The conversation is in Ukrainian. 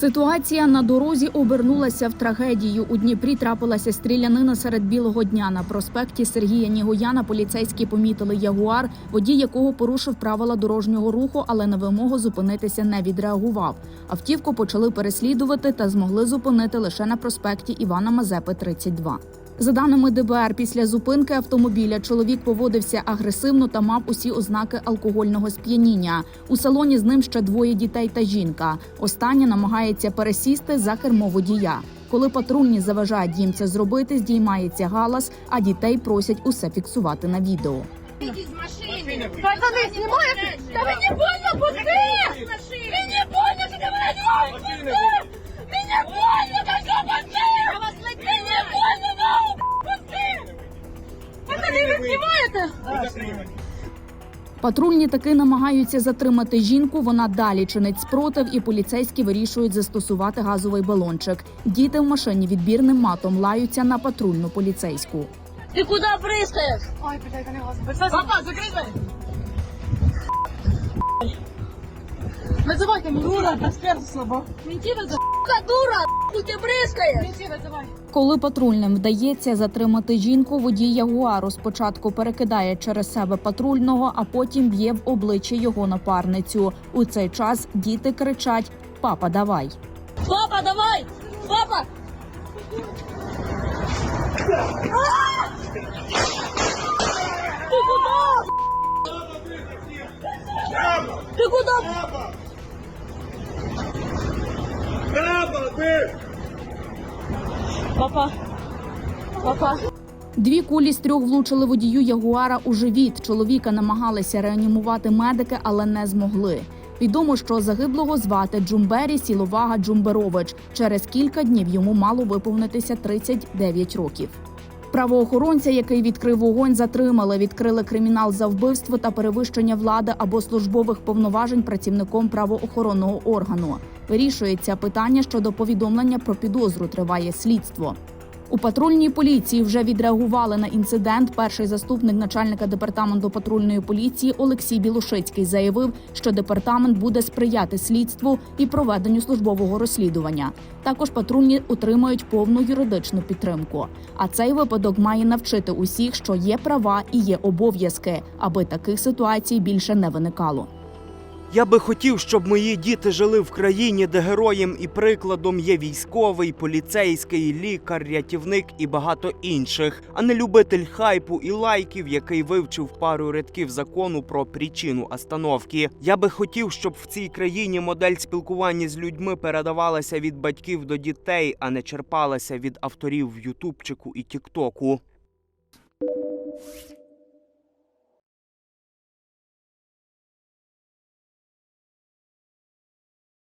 Ситуація на дорозі обернулася в трагедію. У Дніпрі трапилася стрілянина серед білого дня. На проспекті Сергія Нігояна поліцейські помітили ягуар, водій якого порушив правила дорожнього руху, але на вимогу зупинитися не відреагував. Автівку почали переслідувати та змогли зупинити лише на проспекті Івана Мазепи, 32. За даними ДБР, після зупинки автомобіля чоловік поводився агресивно та мав усі ознаки алкогольного сп'яніння. У салоні з ним ще двоє дітей та жінка. Остання намагається пересісти за кермо водія. Коли патрульні заважають їм це зробити, здіймається галас, а дітей просять усе фіксувати на відео. Выйди из машины! Пацаны, снимают! Да вы не больно, Патрульні таки намагаються затримати жінку. Вона далі чинить спротив, і поліцейські вирішують застосувати газовий балончик. Діти в машині відбірним матом лаються на патрульну поліцейську. Ты куда прыскаешь? Ой, блядь, они вас Папа, закрой дверь! Вызывайте Дура, эксперт слабо. Ментира, за сука, дура! Хуй ты брызгаешь! Менти, вызывай. Коли патрульним вдається затримати жінку, водій ягуару спочатку перекидає через себе патрульного, а потім б'є в обличчя його напарницю. У цей час діти кричать: Папа, давай. Папа, давай! Папа! Ты куда? Папа. Папа. Дві кулі з трьох влучили водію ягуара у живіт. Чоловіка намагалися реанімувати медики, але не змогли. Відомо, що загиблого звати Джумбері Сіловага Джумберович. Через кілька днів йому мало виповнитися 39 років. Правоохоронця, який відкрив вогонь, затримали. Відкрили кримінал за вбивство та перевищення влади або службових повноважень працівником правоохоронного органу. Вирішується питання щодо повідомлення про підозру. Триває слідство. У патрульній поліції вже відреагували на інцидент. Перший заступник начальника департаменту патрульної поліції Олексій Білошицький заявив, що департамент буде сприяти слідству і проведенню службового розслідування. Також патрульні отримають повну юридичну підтримку. А цей випадок має навчити усіх, що є права і є обов'язки, аби таких ситуацій більше не виникало. Я би хотів, щоб мої діти жили в країні, де героєм і прикладом є військовий, поліцейський, лікар, рятівник і багато інших, а не любитель хайпу і лайків, який вивчив пару рядків закону про причину остановки. Я би хотів, щоб в цій країні модель спілкування з людьми передавалася від батьків до дітей, а не черпалася від авторів в Ютубчику і Тіктоку.